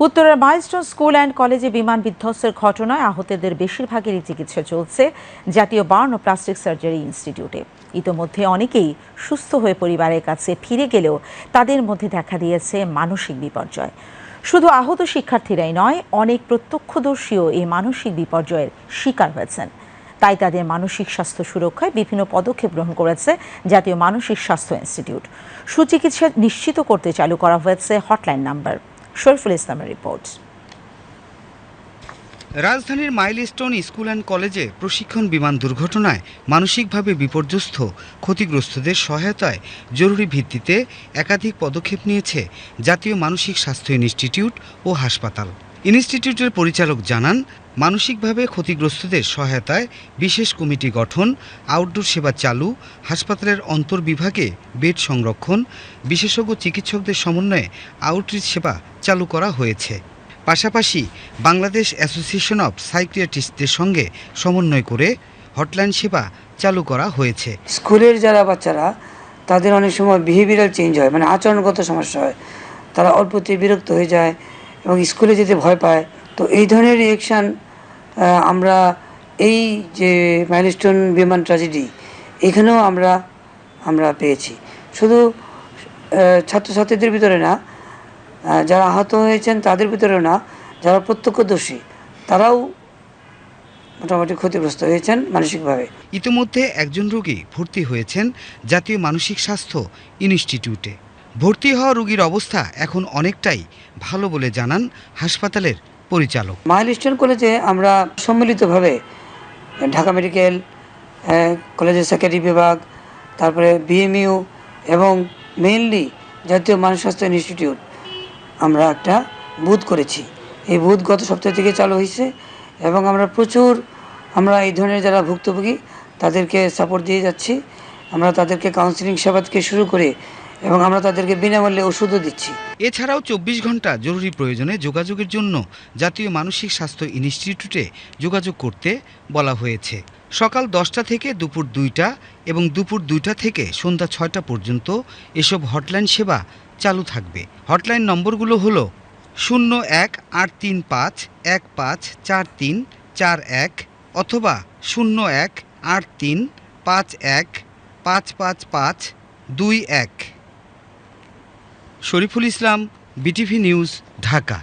উত্তরের milestone school and কলেজে বিমান বিধ্বস্তের ঘটনায় আহতদের বেশিরভাগেরই চিকিৎসা চলছে, জাতীয় বার্ন ও প্লাস্টিক সার্জারি ইনস্টিটিউটে। ইতোমধ্যে অনেকেই সুস্থ হয়ে পরিবারের কাছে ফিরে গেলেও তাদের মধ্যে দেখা দিয়েছে মানসিক বিপর্যয়। শুধু আহত শিক্ষার্থীরাই নয়, অনেক প্রত্যক্ষদর্শীও এই মানসিক বিপর্যয়ের শিকার হয়েছেন। তাই তাদের মানসিক স্বাস্থ্য সুরক্ষায় বিভিন্ন পদক্ষেপ গ্রহণ করেছে জাতীয় মানসিক স্বাস্থ্য ইনস্টিটিউট। সুচিকিৎসা নিশ্চিত করতে চালু করা হয়েছে হটলাইন নাম্বার। শরীফুল ইসলামের রিপোর্ট। রাজধানীর মাইলস্টোন স্কুল অ্যান্ড কলেজে প্রশিক্ষণ বিমান দুর্ঘটনায় মানসিকভাবে বিপর্যস্ত, ক্ষতিগ্রস্তদের সহায়তায় জরুরি ভিত্তিতে একাধিক পদক্ষেপ নিয়েছে জাতীয় মানসিক স্বাস্থ্য ইনস্টিটিউট ও হাসপাতাল। ইনস্টিটিউটের পরিচালক জানান, মানসিকভাবে ক্ষতিগ্রস্তদের সহায়তায় বিশেষ কমিটি গঠন, আউটডোর সেবা চালু, হাসপাতালের অন্তর্বিভাগে বেড সংরক্ষণ, বিশেষজ্ঞ চিকিৎসকদের সমন্বয়ে আউটরিচ সেবা চালু করা হয়েছে। পাশাপাশি বাংলাদেশ অ্যাসোসিয়েশন অব সাইকিয়াট্রিস্টদের সঙ্গে সমন্বয় করে হটলাইন সেবা চালু করা হয়েছে। স্কুলের যারা বাচ্চারা, তাদের অনেক সময় বিহেভিয়ারাল চেঞ্জ হয় মানে আচরণগত সমস্যা হয়। তারা অল্পতে বিরক্ত হয়ে যায় এবং স্কুলে যেতে ভয় পায়। তো এই ধরনের রিয়েকশান আমরা এই যে মাইলস্টোন বিমান ট্র্যাজেডি এখানেও আমরা আমরা পেয়েছি। শুধু ছাত্রছাত্রীদের ভিতরে না যারা আহত হয়েছেন তাদের ভিতরেও না, যারা প্রত্যক্ষদর্শী, তারাও মোটামুটি ক্ষতিগ্রস্ত হয়েছেন মানসিকভাবে। ইতিমধ্যে একজন রোগী ভর্তি হয়েছেন জাতীয় মানসিক স্বাস্থ্য ইনস্টিটিউটে। ভর্তি হওয়া রোগীর অবস্থা এখন অনেকটাই ভালো বলে জানান হাসপাতালের পরিচালক। মাইল মাইলস্টোন কলেজে আমরা সম্মিলিতভাবে ঢাকা মেডিকেল কলেজের সেক্রেটারি বিভাগ, তারপরে বিএমইউ এবং মেইনলি জাতীয় মানসিক স্বাস্থ্য ইনস্টিটিউট আমরা একটা বুথ করেছি। এই বুথ গত সপ্তাহ থেকে চালু হয়েছে এবং আমরা প্রচুর আমরা এই ধরনের যারা ভুক্তভোগী তাদেরকে সাপোর্ট দিয়ে যাচ্ছি। আমরা তাদেরকে কাউন্সিলিং সেবা থেকে শুরু করে এবং আমরা তাদেরকে বিনামূল্যে ওষুধও দিচ্ছি। এছাড়াও চব্বিশ ঘণ্টা জরুরি প্রয়োজনে যোগাযোগের জন্য জাতীয় মানসিক স্বাস্থ্য ইনস্টিটিউটে যোগাযোগ করতে বলা হয়েছে। সকাল দশটা থেকে দুপুর দুইটা এবং দুপুর দুইটা থেকে সন্ধ্যা ছয়টা পর্যন্ত এসব হটলাইন সেবা চালু থাকবে। হটলাইন নম্বরগুলো হলো শূন্য এক আট তিন পাঁচ এক পাঁচ চার তিন চার এক অথবা শূন্য এক আট তিন পাঁচ এক পাঁচ পাঁচ পাঁচ দুই এক। Shariful Islam BTV news Dhaka.